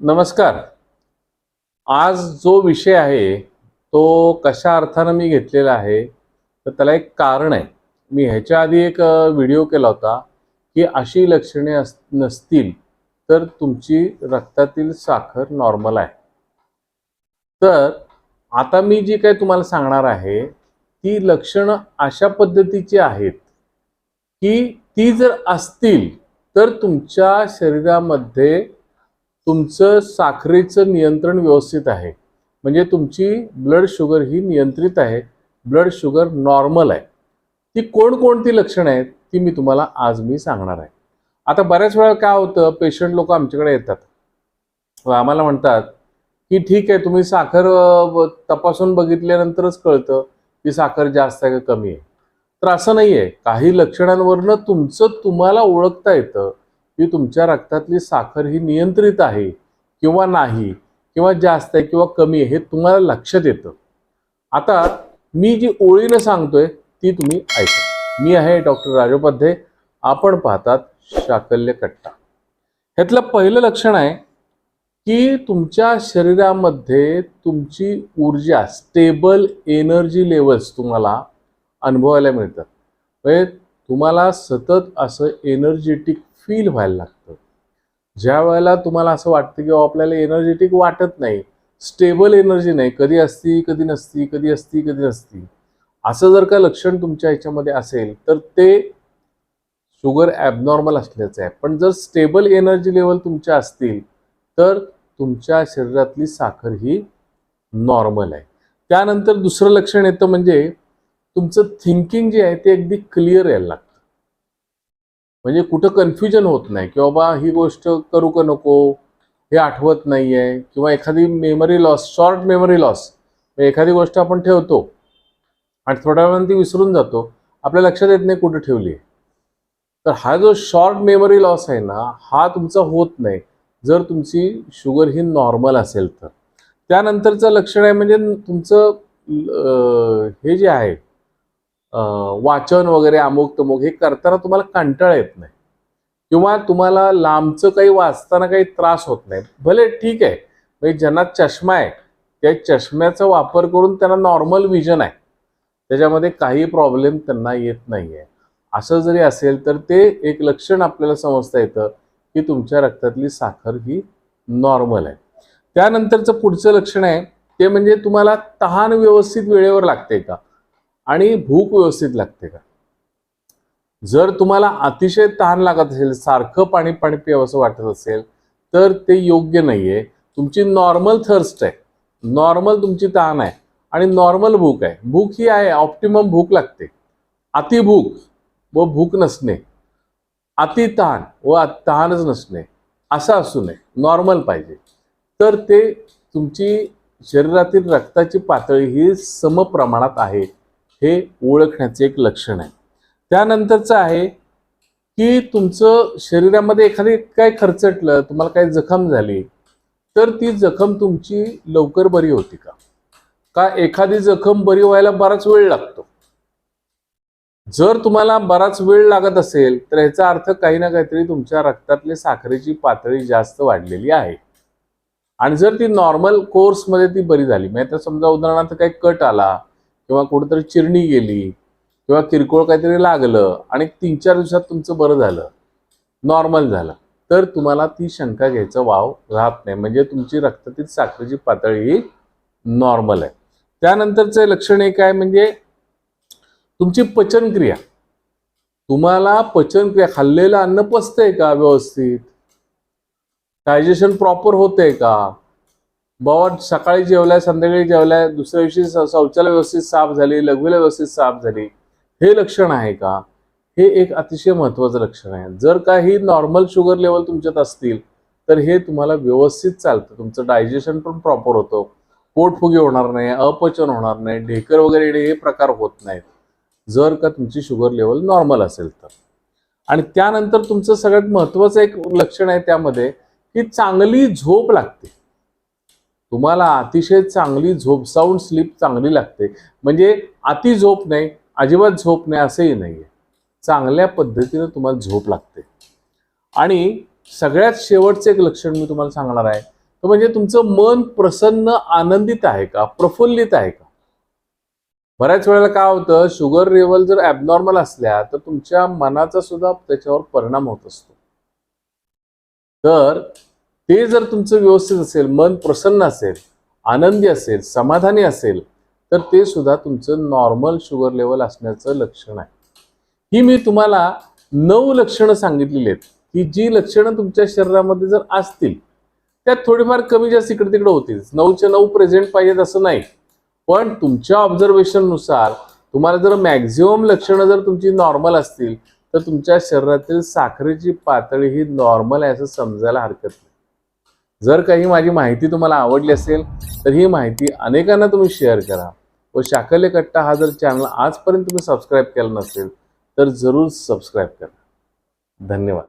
नमस्कार. आज जो विषय आहे तो कशा अर्थानं मी घेतलेला आहे तर त्याला एक कारण आहे. मी ह्याच्या आधी एक व्हिडिओ केला होता की अशी लक्षणे अस नसतील तर तुमची रक्तातील साखर नॉर्मल आहे. तर आता मी जी काही तुम्हाला सांगणार आहे ती लक्षणं अशा पद्धतीची आहेत की ती जर असतील तर तुमच्या शरीरामध्ये तुमचं साखरेचं नियंत्रण व्यवस्थित आहे. म्हणजे तुमची ब्लड शुगर ही नियंत्रित आहे. ब्लड शुगर नॉर्मल आहे. ती कोणकोणती लक्षणं आहेत ती मी तुम्हाला आज मी सांगणार आहे. आता बऱ्याच वेळा काय होतं पेशंट लोक आमच्याकडे येतात. व आम्हाला म्हणतात की ठीक आहे तुम्ही साखर तपासून बघितल्यानंतरच कळतं की साखर जास्त आहे का कमी आहे. तर असं नाही आहे काही लक्षणांवरनं तुमचं तुम्हाला ओळखता येतं. की तुमच्या रक्तातली साखर ही नियंत्रित आहे किंवा नाही किंवा जास्त आहे किंवा कमी आहे हे तुम्हाला लक्षात येतं. आता मी जी ओळीनं सांगतोय ती तुम्ही ऐका. मी आहे डॉक्टर राजोपाध्ये. आपण पाहतात शाकल्य कट्टा. ह्यातलं पहिलं लक्षण आहे की तुमच्या शरीरामध्ये तुमची ऊर्जा स्टेबल एनर्जी लेवल्स तुम्हाला अनुभवायला मिळतात. म्हणजे तुम्हाला सतत असं एनर्जेटिक फील व्हायला लागतं. ज्या वेळेला तुम्हाला असं वाटतं की आपल्याला एनर्जेटिक वाटत नाही स्टेबल एनर्जी नाही कधी असती कधी नसती कधी असती कधी नसती. असं जर का लक्षण तुमच्या ह्याच्यामध्ये असेल तर ते शुगर ॲबनॉर्मल असल्याचं आहे. पण जर स्टेबल एनर्जी लेवल तुमच्या असतील तर तुमच्या शरीरातली साखर ही नॉर्मल आहे. त्यानंतर दुसरं लक्षण येतं म्हणजे तुमचं थिंकिंग जे आहे ते अगदी क्लिअर यायला लागतं. म्हणजे कुठं कन्फ्युजन होत नाही की बाबा ही गोष्ट करू का नको हे आठवत नाही आहे किंवा एखादी memory loss short memory loss एखादी गोष्ट आपण ठेवतो आणि थोड्या वेळानं ती विसरून जातो आपल्या लक्षात येत नाही कुठं ठेवली आहे तर हा जो शॉर्ट मेमरी लॉस आहे ना हा तुमचा होत नाही. जर तुमची शुगर ही नॉर्मल असेल तर. त्यानंतरचं लक्षण आहे म्हणजे तुमचं हे जे आहे वाचन वगैरे अमुक तमुक हे करताना तुम्हाला कंटाळा येत नाही. किंवा तुम्हाला लांबचं काही वाचताना काही त्रास होत नाही. भले ठीक आहे. म्हणजे ज्यांना चष्मा आहे त्या चष्म्याचा वापर करून त्यांना नॉर्मल विजन आहे. त्याच्यामध्ये काही प्रॉब्लेम त्यांना येत नाही आहे असं जरी असेल तर ते एक लक्षण आपल्याला समजता येतं की तुमच्या रक्तातली साखर ही नॉर्मल आहे. त्यानंतरचं पुढचं लक्षण आहे ते म्हणजे तुम्हाला तहान व्यवस्थित वेळेवर लागते का? आणि भूक व्यवस्थित लागते का? जर तुम्हाला अतिशय तहान लागत असेल सारखं पाणी पाणी प्यावंसं वाटत असेल तर ते योग्य नाही आहे तुमची नॉर्मल थर्स्ट आहे. नॉर्मल तुमची तहान आहे. आणि नॉर्मल भूक आहे. भूक ही आहे ऑप्टिमम भूक लागते. अतिभूक व भूक नसणे. अति तहान व तहानच नसणे. असं असू नये. नॉर्मल पाहिजे. तर ते तुमची शरीरातील रक्ताची पातळी ही समप्रमाणात आहे. हे ओळखण्याचे एक लक्षण आहे. त्यानंतरचं आहे की तुमचं शरीरामध्ये एखादी काय खरचटलं तुम्हाला काही जखम झाली तर ती जखम तुमची लवकर बरी होती का? का एखादी जखम बरी व्हायला बराच वेळ लागतो? जर तुम्हाला बराच वेळ लागत असेल तर याचा अर्थ काही ना काहीतरी तुमच्या रक्तातली साखरेची पातळी जास्त वाढलेली आहे. आणि जर ती नॉर्मल कोर्समध्ये ती बरी झाली म्हणजे तर समजा उदाहरणार्थ काही कट आला किंवा कुठेतरी चिरणी गेली किंवा किरकोळ काहीतरी लागलं आणि तीन चार दिवसात तुमचं बरं झालं नॉर्मल झालं तर तुम्हाला ती शंका घ्यायचा वाव राहत नाही. म्हणजे तुमची रक्तातील साखरेची पातळी ही नॉर्मल आहे. त्यानंतरचं लक्षण एक आहे म्हणजे तुमची पचनक्रिया. तुम्हाला पचनक्रिया खाल्लेलं अन्न पचतंय का व्यवस्थित? डायजेशन प्रॉपर होतंय का? बाबा सकाळी जेवलाय संध्याकाळी जेवलाय दुसऱ्या दिवशी शौचालय व्यवस्थित साफ झाली लघवीला व्यवस्थित साफ झाली. हे लक्षण आहे का? हे एक अतिशय महत्त्वाचं लक्षण आहे. जर काही नॉर्मल शुगर लेवल तुमच्यात असतील तर हे तुम्हाला व्यवस्थित चालतं. तुमचं डायजेशन पण प्रॉपर होतं. पोटफुगी होणार नाही अपचन होणार नाही ढेकर वगैरे येणे हे प्रकार होत नाहीत. जर का तुमची शुगर लेवल नॉर्मल असेल तर. आणि त्यानंतर तुमचं सगळ्यात महत्वाचं एक लक्षण आहे त्यामध्ये की चांगली झोप लागते. तुम्हाला अतिशय चांगली झोप साऊंड स्लीप चांगली लागते. म्हणजे अति झोप नाही अजिबात झोप नाही असंही नाही आहे चांगल्या पद्धतीनं तुम्हाला झोप लागते. आणि सगळ्यात शेवटचं एक लक्षण मी तुम्हाला सांगणार आहे. तर म्हणजे तुमचं मन प्रसन्न आनंदित आहे का? प्रफुल्लित आहे का? बऱ्याच वेळेला काय होतं शुगर लेवल जर ॲबनॉर्मल असल्या तर तुमच्या मनाचा सुद्धा त्याच्यावर परिणाम होत असतो. तर ते जर तुमचं व्यवस्थित असेल मन प्रसन्न असेल आनंदी असेल समाधानी असेल तर ते सुद्धा तुमचं नॉर्मल शुगर लेवल असण्याचं लक्षण आहे. ही मी तुम्हाला नऊ लक्षणं सांगितलेली आहेत. की जी लक्षणं तुमच्या शरीरामध्ये जर असतील त्यात थोडीफार कमी जास्त इकडे तिकडे होतील. नऊच्या नऊ प्रेझेंट पाहिजेत असं नाही. पण तुमच्या ऑब्झर्वेशननुसार तुम्हाला जर मॅक्झिमम लक्षणं जर तुमची नॉर्मल असतील तर तुमच्या शरीरातील साखरेची पातळी ही नॉर्मल आहे असं समजायला हरकत नाही. जर काही माझी माहिती तुम्हाला आवडली असेल तर ही माहिती अनेकांना तुम्ही शेअर करा. व शाकल्य कट्टा हा जर चॅनल आजपर्यंत तुम्ही सबस्क्राईब केला नसेल तर जरूर सबस्क्राईब करा. धन्यवाद.